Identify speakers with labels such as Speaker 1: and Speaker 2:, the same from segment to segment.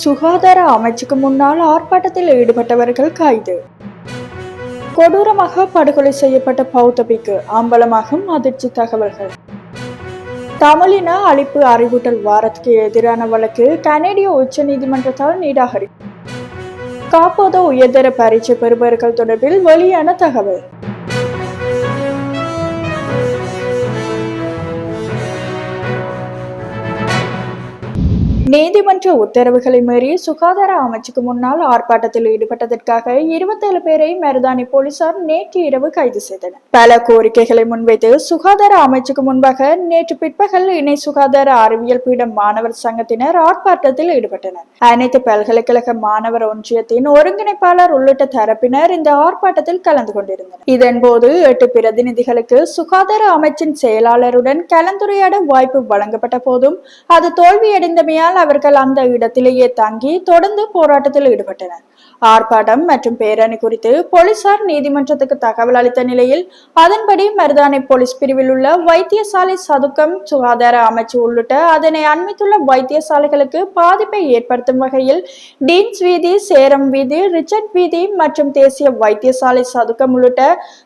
Speaker 1: சுகாதார அமைச்சுக்கு முன்னால் ஆர்ப்பாட்டத்தில் ஈடுபட்டவர்கள் கைது. கொடூரமாக படுகொலை செய்யப்பட்ட பௌத்தபிக்கு அம்பலமாகும் அதிர்ச்சி தகவல்கள். தமிழின அழிப்பு அறிவூட்டல் வாரத்துக்கு எதிரான வழக்கு கனேடிய உச்ச நீதிமன்றத்தால் நிராகரி காப்போத உயர்தர பரீட்சை பெறுபவர்கள் தொடர்பில் வெளியான தகவல். நீதிமன்ற உத்தரவுகளை மீறி சுகாதார அமைச்சுக்கு முன்னால் ஆர்ப்பாட்டத்தில் ஈடுபட்டதற்காக இருபத்தேழு பேரை மருதானி போலீசார் நேற்று இரவு கைது செய்தனர். பல கோரிக்கைகளை முன்வைத்து சுகாதார அமைச்சுக்கு முன்பாக நேற்று பிற்பகல் இணை சுகாதார அறிவியல் பீடம் மாணவர் சங்கத்தினர் ஆர்ப்பாட்டத்தில் ஈடுபட்டனர். அனைத்து பல்கலைக்கழக மாணவர் ஒன்றியத்தின் ஒருங்கிணைப்பாளர் உள்ளிட்ட தரப்பினர் இந்த ஆர்ப்பாட்டத்தில் கலந்து கொண்டிருந்தனர். இதன்போது எட்டு பிரதிநிதிகளுக்கு சுகாதார அமைச்சின் செயலாளருடன் கலந்துரையாட வாய்ப்பு வழங்கப்பட்ட போதும் அது தோல்வியடைந்தமையால் அவர்கள் அந்த இடத்திலேயே தங்கி தொடர்ந்து போராட்டத்தில் ஈடுபட்டனர். ஆர்ப்பாட்டம் மற்றும் பேரணி குறித்து போலீசார் நீதிமன்றத்துக்கு தகவல் அளித்த நிலையில் அதன்படி மருதானை போலீஸ் பிரிவில் உள்ள வைத்தியசாலை சதுக்கம் சுகாதார அமைச்சு உள்ளிட்ட அதனை அண்மித்துள்ள வைத்தியசாலைகளுக்கு பாதிப்பை ஏற்படுத்தும் வகையில் டீன்ஸ் வீதி சேரம் வீதி ரிச்சர்ட் வீதி மற்றும் தேசிய வைத்தியசாலை சதுக்கம் உள்ளிட்ட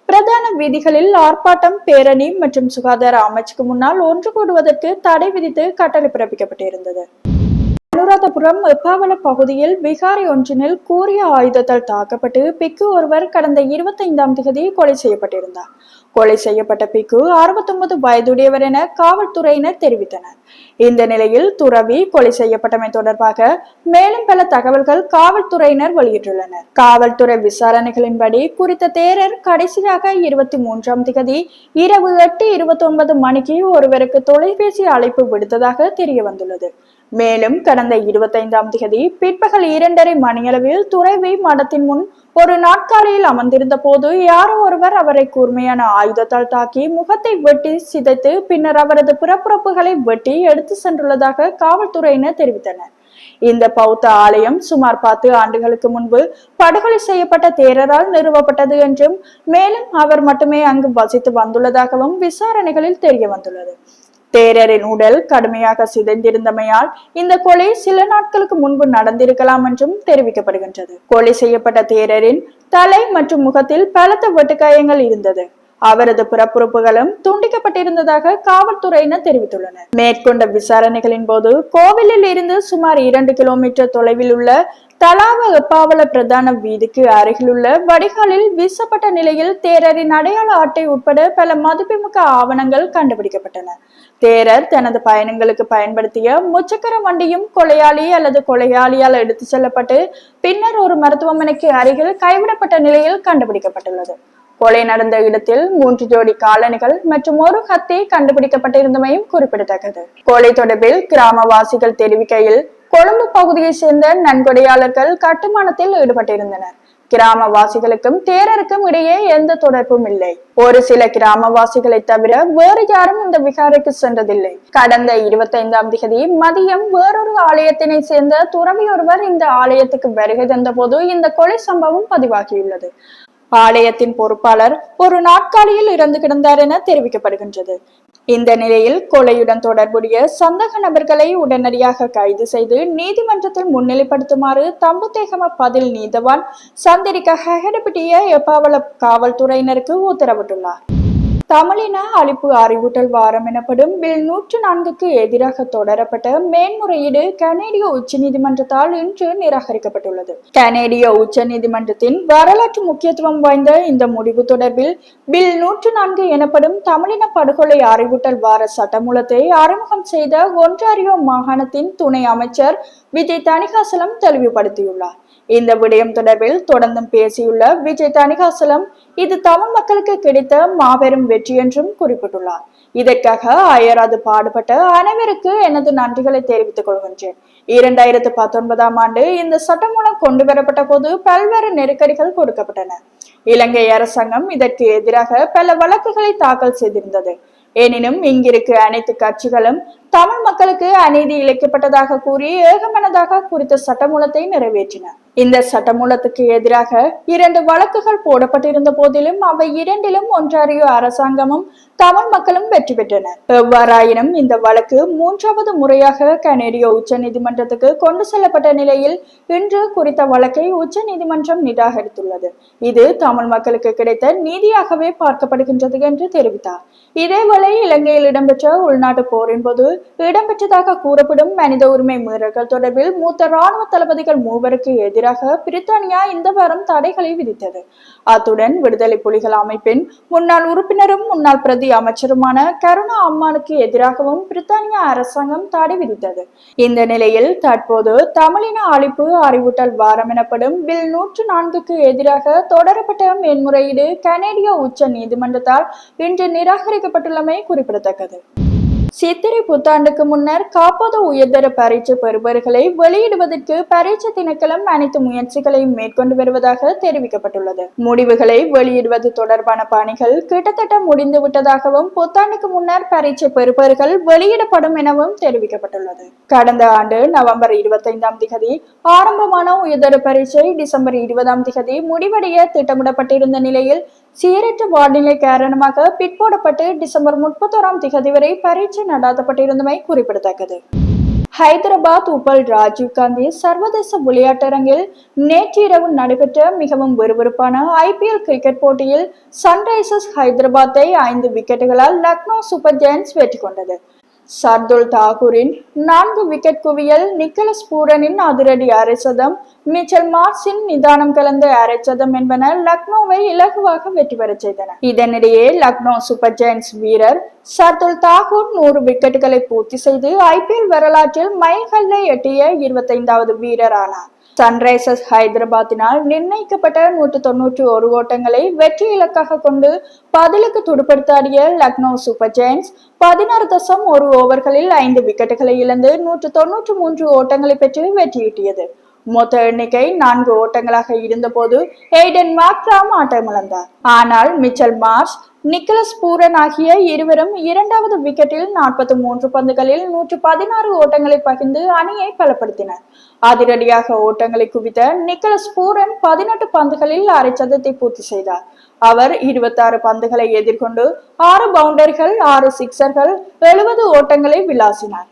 Speaker 1: பிரதான வீதிகளில் ஆர்ப்பாட்டம் பேரணி மற்றும் சுகாதார அமைச்சுக்கு முன்னால் ஒன்று கூடுவதற்கு தடை விதித்து கட்டளை பிறப்பிக்கப்பட்டிருந்தது. அனுராதபுரம் எப்பாவல பகுதியில் விகாரி ஒன்றினில் கூறிய ஆயுதத்தால் தாக்கப்பட்டு பிக்கு ஒருவர் கடந்த இருபத்தைந்தாம் தேதி கொலை செய்யப்பட்டிருந்தார். கொலை செய்யப்பட்ட பிக்கு அறுபத்தொன்பது வயதுடையவர் என காவல்துறையினர் தெரிவித்தனர். இந்த நிலையில் துறவி கொலை செய்யப்பட்டமை தொடர்பாக மேலும் பல தகவல்கள் காவல்துறையினர் வெளியிட்டுள்ளனர். காவல்துறை விசாரணைகளின்படி குறித்த தேரர் கடைசியாக இருபத்தி மூன்றாம் தேதி இரவு எட்டு இருபத்தி ஒன்பது மணிக்கு ஒருவருக்கு தொலைபேசி அழைப்பு விடுத்ததாக தெரிய வந்துள்ளது மேலும் கடந்த இருபத்தைந்தாம் தேதி பிற்பகல் இரண்டரை மணியளவில் துறைவி மடத்தின் முன் ஒரு நாட்காலியில் அமர்ந்திருந்த போது யாரோ ஒருவர் அவரை கூர்மையான ஆயுதத்தால் தாக்கி முகத்தை வெட்டி சிதைத்து பின்னர் அவரது புறப்புறப்புகளை வெட்டி எடுத்து சென்றுள்ளதாக காவல்துறையினர் தெரிவித்தனர். இந்த பௌத்த ஆலயம் சுமார் பத்து ஆண்டுகளுக்கு முன்பு படுகொலை செய்யப்பட்ட தேரரால் நிறுவப்பட்டது என்றும் மேலும் அவர் மட்டுமே அங்கு வசித்து வந்துள்ளதாகவும் விசாரணைகளில் தெரிய வந்துள்ளது தேரரின் உடல் கடுமையாக சிதைந்திருந்தமையால் இந்த கொலை சில நாட்களுக்கு முன்பு நடந்திருக்கலாம் என்றும் தெரிவிக்கப்படுகின்றது. கொலை செய்யப்பட்ட தேரரின் தலை மற்றும் முகத்தில் பலத்த வெட்டுக்காயங்கள் இருந்தது. அவரது பிறப்புறுப்புகளும் துண்டிக்கப்பட்டிருந்ததாக காவல்துறையினர் தெரிவித்துள்ளனர். மேற்கொண்ட விசாரணைகளின் போது கோவிலில் இருந்து சுமார் இரண்டு கிலோமீட்டர் தொலைவில் உள்ள தலாவ எப்பாவல பிரதான வீதிக்கு அருகிலுள்ள வடிகாலில் வீசப்பட்ட நிலையில் தேரரின் அடையாள அட்டை உட்பட பல மதிப்புமிக்க ஆவணங்கள் கண்டுபிடிக்கப்பட்டன. தேரர் தனது பயணங்களுக்கு பயன்படுத்திய முச்சக்கர வண்டியும் கொலையாளி அல்லது கொலையாளியால் எடுத்து செல்லப்பட்டு பின்னர் ஒரு மருத்துவமனைக்கு அருகில் கைவிடப்பட்ட நிலையில் கண்டுபிடிக்கப்பட்டுள்ளது. கொலை நடந்த இடத்தில் மூன்று ஜோடி காலணிகள் மற்றும் ஒரு கத்தி கண்டுபிடிக்கப்பட்டிருந்தமையும் குறிப்பிடத்தக்கது. கொலை தொடர்பில் கிராமவாசிகள் தெரிவிக்கையில் கொழும்பு பகுதியை சேர்ந்த நன்கொடையாளர்கள் கட்டுமானத்தில் ஈடுபட்டிருந்தனர். கிராமவாசிகளுக்கும் தேரருக்கும் இடையே எந்த தொடர்பும் இல்லை. ஒரு சில கிராமவாசிகளை தவிர வேறு யாரும் இந்த விகாரைக்கு சென்றதில்லை. கடந்த இருபத்தைந்தாம் தேதி மதியம் வேறொரு ஆலயத்தினை சேர்ந்த துறவி ஒருவர் இந்த ஆலயத்துக்கு வருகை தந்தபோது இந்த கொலை சம்பவம் பதிவாகியுள்ளது. ஆலயத்தின் பொறுப்பாளர் ஒரு நாட்காலியில் இறந்து கிடந்தார் என தெரிவிக்கப்படுகின்றது. இந்த நிலையில் கொலையுடன் தொடர்புடைய சந்தக நபர்களை உடனடியாக கைது செய்து நீதிமன்றத்தில் முன்னிலைப்படுத்துமாறு தம்புத்தேகம பதில் நீதவான் சந்திரிக்க ஹெகடபிட்டிய எப்பாவள காவல்துறையினருக்கு உத்தரவிட்டுள்ளார். தமிழின அழிப்பு அறிவூட்டல் வாரம் எனப்படும் பில் நூற்று நான்குக்கு எதிராக தொடரப்பட்ட மேன்முறையீடு கனேடிய உச்ச நீதிமன்றத்தால் இன்று நிராகரிக்கப்பட்டுள்ளது. கனேடிய உச்ச நீதிமன்றத்தின் வரலாற்று முக்கியத்துவம் வாய்ந்த இந்த முடிவு தொடர்பில் பில் நூற்று நான்கு எனப்படும் தமிழின படுகொலை அறிவூட்டல் வார சட்டமூலத்தை அறிமுகம் செய்த ஒன்றாரியோ மாகாணத்தின் துணை அமைச்சர் விஜய் தணிகாசலம் தெளிவுபடுத்தியுள்ளார். இந்த விடயம் தொடர்பில் தொடர்ந்தும் பேசியுள்ள விஜய் தணிகாசலம் இது தமிழ் மக்களுக்கு கிடைத்த மாபெரும் வெற்றி என்றும் குறிப்பிட்டுள்ளார். இதற்காக அயராது பாடுபட்ட அனைவருக்கு எனது நன்றிகளை தெரிவித்துக் கொள்கின்றேன். இரண்டாயிரத்து பத்தொன்பதாம் ஆண்டு இந்த சட்டம் மூலம் கொண்டு வரப்பட்ட போது பல்வேறு நெருக்கடிகள் கொடுக்கப்பட்டன. இலங்கை அரசாங்கம் இதற்கு எதிராக பல வழக்குகளை தாக்கல் செய்திருந்தது. எனினும் இங்கிருக்கு அனைத்து கட்சிகளும் தமிழ் மக்களுக்கு அநீதி இழைக்கப்பட்டதாக கூறி ஏகமனதாக குறித்த சட்டமூலத்தை நிறைவேற்றின. இந்த சட்டமூலத்துக்கு எதிராக இரண்டு வழக்குகள் போடப்பட்டிருந்த போதிலும் அவை இரண்டிலும் ஒன்றாரியோ அரசாங்கமும் தமிழ் மக்களும் வெற்றி பெற்றனர் எவ்வாறாயினும் இந்த வழக்கு மூன்றாவது முறையாக கனேடிய உச்ச நீதிமன்றத்துக்கு கொண்டு செல்லப்பட்ட நிலையில் இன்று குறித்த வழக்கை உச்ச நீதிமன்றம் நிராகரித்துள்ளது. இது தமிழ் மக்களுக்கு கிடைத்த நீதியாகவே பார்க்கப்படுகின்றது என்று தெரிவித்தார். இதேவேளை இலங்கையில் இடம்பெற்ற உள்நாட்டு போரின் போது இடம்பெற்றதாக கூறப்படும் மனித உரிமை மீறல்கள் தொடர்பில் மூத்த ராணுவ தளபதிகள் மூவருக்கு எதிராக பிரித்தானியா இந்த வாரம் தடைகளை விதித்தது. அத்துடன் விடுதலை புலிகள் அமைப்பின் முன்னாள் உறுப்பினரும் முன்னாள் பிரதி அமைச்சருமான கருணா அம்மானுக்கு எதிராகவும் பிரித்தானியா அரசாங்கம் தடை விதித்தது. இந்த நிலையில் தற்போது தமிழின அழிப்பு அறிவூட்டல் வாரம் எனப்படும் பில் நூற்று நான்குக்கு எதிராக தொடரப்பட்ட மேன்முறையீடு கனேடிய உச்ச நீதிமன்றத்தால் இன்று நிராகரிக்கப்பட்டுள்ளமை குறிப்பிடத்தக்கது. சித்திரை புத்தாண்டுக்கு முன்னர் காப்பது உயர்தர பரீட்சை பெறுபவர்களை வெளியிடுவதற்கு பரீட்சை திணைக்களம் அனைத்து முயற்சிகளையும் மேற்கொண்டு வருவதாக தெரிவிக்கப்பட்டுள்ளது. முடிவுகளை வெளியிடுவது தொடர்பான பணிகள் கிட்டத்தட்ட முடிந்து விட்டதாகவும் புத்தாண்டுக்கு முன்னர் பரீட்சை பெறுபவர்கள் வெளியிடப்படும் எனவும் தெரிவிக்கப்பட்டுள்ளது. கடந்த ஆண்டு நவம்பர் இருபத்தைந்தாம் திகதி ஆரம்பமான உயர்தர பரீட்சை டிசம்பர் இருபதாம் திகதி முடிவடைய திட்டமிடப்பட்டிருந்த நிலையில் சீரற்ற வானிலை காரணமாக பிற்போடப்பட்டு டிசம்பர் முப்பத்தோராம் திகதி வரை பரீட்சை நடாத்தப்பட்டிருந்தமை குறிப்பிடத்தக்கது. ஹைதராபாத் உப்பல் ராஜீவ்காந்தி சர்வதேச விளையாட்டரங்கில் நேற்றிரவு நடைபெற்ற மிகவும் விறுவிறுப்பான ஐபிஎல் கிரிக்கெட் போட்டியில் சன்ரைசர்ஸ் ஹைதராபாத்தை ஐந்து விக்கெட்டுகளால் லக்னோ சூப்பர் ஜெயின்ஸ் வெற்றி கொண்டது. சர்துல் தாகூரின் நான்கு விக்கெட் குவியல் நிக்கலஸ் பூரனின் அதிரடி அரைச்சதம் மிச்சல் மார்ஸின் நிதானம் கலந்த அரைச்சதம் என்பன லக்னோவை இலகுவாக வெற்றி பெறச் செய்தன. இதனிடையே லக்னோ சூப்பர் ஜெயின்ஸ் வீரர் சர்துல் தாகூர் நூறு விக்கெட்டுகளை பூர்த்தி செய்து ஐபிஎல் வரலாற்றில் மைல்கல்லை எட்டிய இருபத்தைந்தாவது வீரர் ஆனார் சன்ரைசர்ஸ் ஹைதராபாத்தினால் நிர்ணயிக்கப்பட்ட நூற்று தொன்னூற்றி ஒரு ஓட்டங்களை வெற்றி இலக்காக கொண்டு பதிலுக்கு துடுப்படுத்தாடிய லக்னோ சூப்பர் ஜெயின்ஸ் பதினாறு தசம் ஒரு ஓவர்களில் ஐந்து விக்கெட்டுகளை இழந்து நூற்று தொன்னூற்று மூன்று ஓட்டங்களை பெற்று வெற்றியீட்டியது. மொத்த எண்ணிக்கை நான்கு ஓட்டங்களாக இருந்தபோது எய்டன் மாக்ராம் ஆட்டமிழந்தார். ஆனால் மிச்சல் மார்ஷ் நிக்கலஸ் பூரன் ஆகிய இருவரும் இரண்டாவது விக்கெட்டில் நாற்பத்தி மூன்று பந்துகளில் நூற்று பதினாறு ஓட்டங்களை பகிர்ந்து அணியை பலப்படுத்தினர். அதிரடியாக ஓட்டங்களை குவித்த நிக்கலஸ் பூரன் பதினெட்டு பந்துகளில் அரை சதத்தை பூர்த்தி செய்தார். அவர் இருபத்தாறு பந்துகளை எதிர்கொண்டு ஆறு பவுண்டர்கள் ஆறு சிக்சர்கள் எழுபது ஓட்டங்களை விளாசினார்.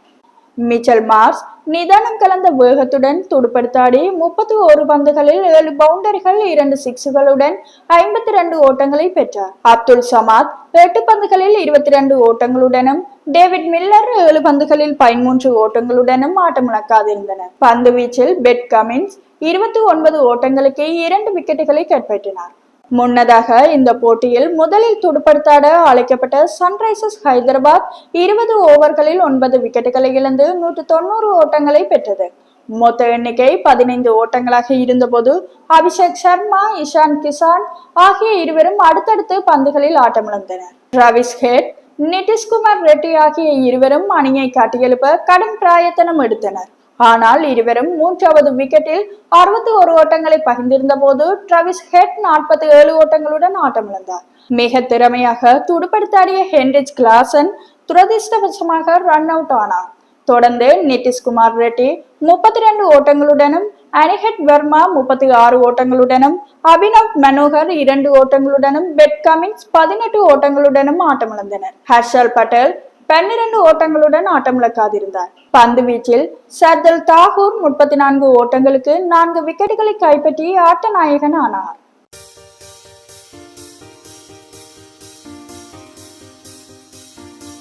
Speaker 1: மிச்சல் மார்ஸ் நிதானம் கலந்த வேகத்துடன் துடுப்படுத்தாடி முப்பத்தி ஒரு பந்துகளில் ஏழு பவுண்டரிகள் இரண்டு சிக்ஸுகளுடன் ஐம்பத்தி ரெண்டு ஓட்டங்களை பெற்றார். அப்துல் சமாத் எட்டு பந்துகளில் இருபத்தி ரெண்டு ஓட்டங்களுடனும் டேவிட் மில்லர் ஏழு பந்துகளில் பதிமூன்று ஓட்டங்களுடனும் ஆட்டமிழக்காதிருந்தனர் பந்து வீச்சில் பெட் கமின்ஸ் இருபத்தி ஒன்பது ஓட்டங்களுக்கு இரண்டு விக்கெட்டுகளை கைப்பற்றினார். முன்னதாக இந்த போட்டியில் முதலில் துடுப்படுத்தாட அழைக்கப்பட்ட சன்ரைசர்ஸ் ஹைதராபாத் இருபது ஓவர்களில் ஒன்பது விக்கெட்டுகளை இழந்து நூற்று தொண்ணூறு ஓட்டங்களை பெற்றது. மொத்த எண்ணிக்கை பதினைந்து ஓட்டங்களாக இருந்தபோது அபிஷேக் சர்மா இஷான் கிசான் ஆகிய இருவரும் அடுத்தடுத்து பந்துகளில் ஆட்டமிழந்தனர் டிராவிஸ் ஹெட் நிதிஷ்குமார் ரெட்டி ஆகிய இருவரும் அணியை காட்டியெழுப்ப கடும் பிராயத்தனம் எடுத்தனர். ஆனால் இருவரும் மூன்றாவது விக்கெட்டில் அறுபத்தி ஒரு ஓட்டங்களை பகிர்ந்திருந்த போது டிராவிஸ் ஹெட் நாற்பத்தி ஏழு ஓட்டங்களுடன் ஆட்டமிழந்தார் மிக திறமையாக துடுப்படுத்தாடிய ஹென்ரிச் கிளாசன் துரதிர்ஷ்டவசமாக ரன் அவுட் ஆனார். தொடர்ந்து நிதிஷ்குமார் ரெட்டி முப்பத்தி ரெண்டு ஓட்டங்களுடனும் அனிஹெட் வர்மா முப்பத்தி ஆறு ஓட்டங்களுடனும் அபினவ் மனோகர் இரண்டு ஓட்டங்களுடனும் பெட் கமின்ஸ் பதினெட்டு ஓட்டங்களுடனும் ஆட்டமிழந்தனர் ஹர்ஷல் பட்டேல் பன்னிரண்டு ஓட்டங்களுடன் ஆட்டமிழக்காதிருந்தார் பந்து வீச்சில் சர்தல் தாகூர் முப்பத்தி நான்கு ஓட்டங்களுக்கு நான்கு விக்கெட்டுகளை கைப்பற்றி ஆட்ட நாயகன் ஆனார்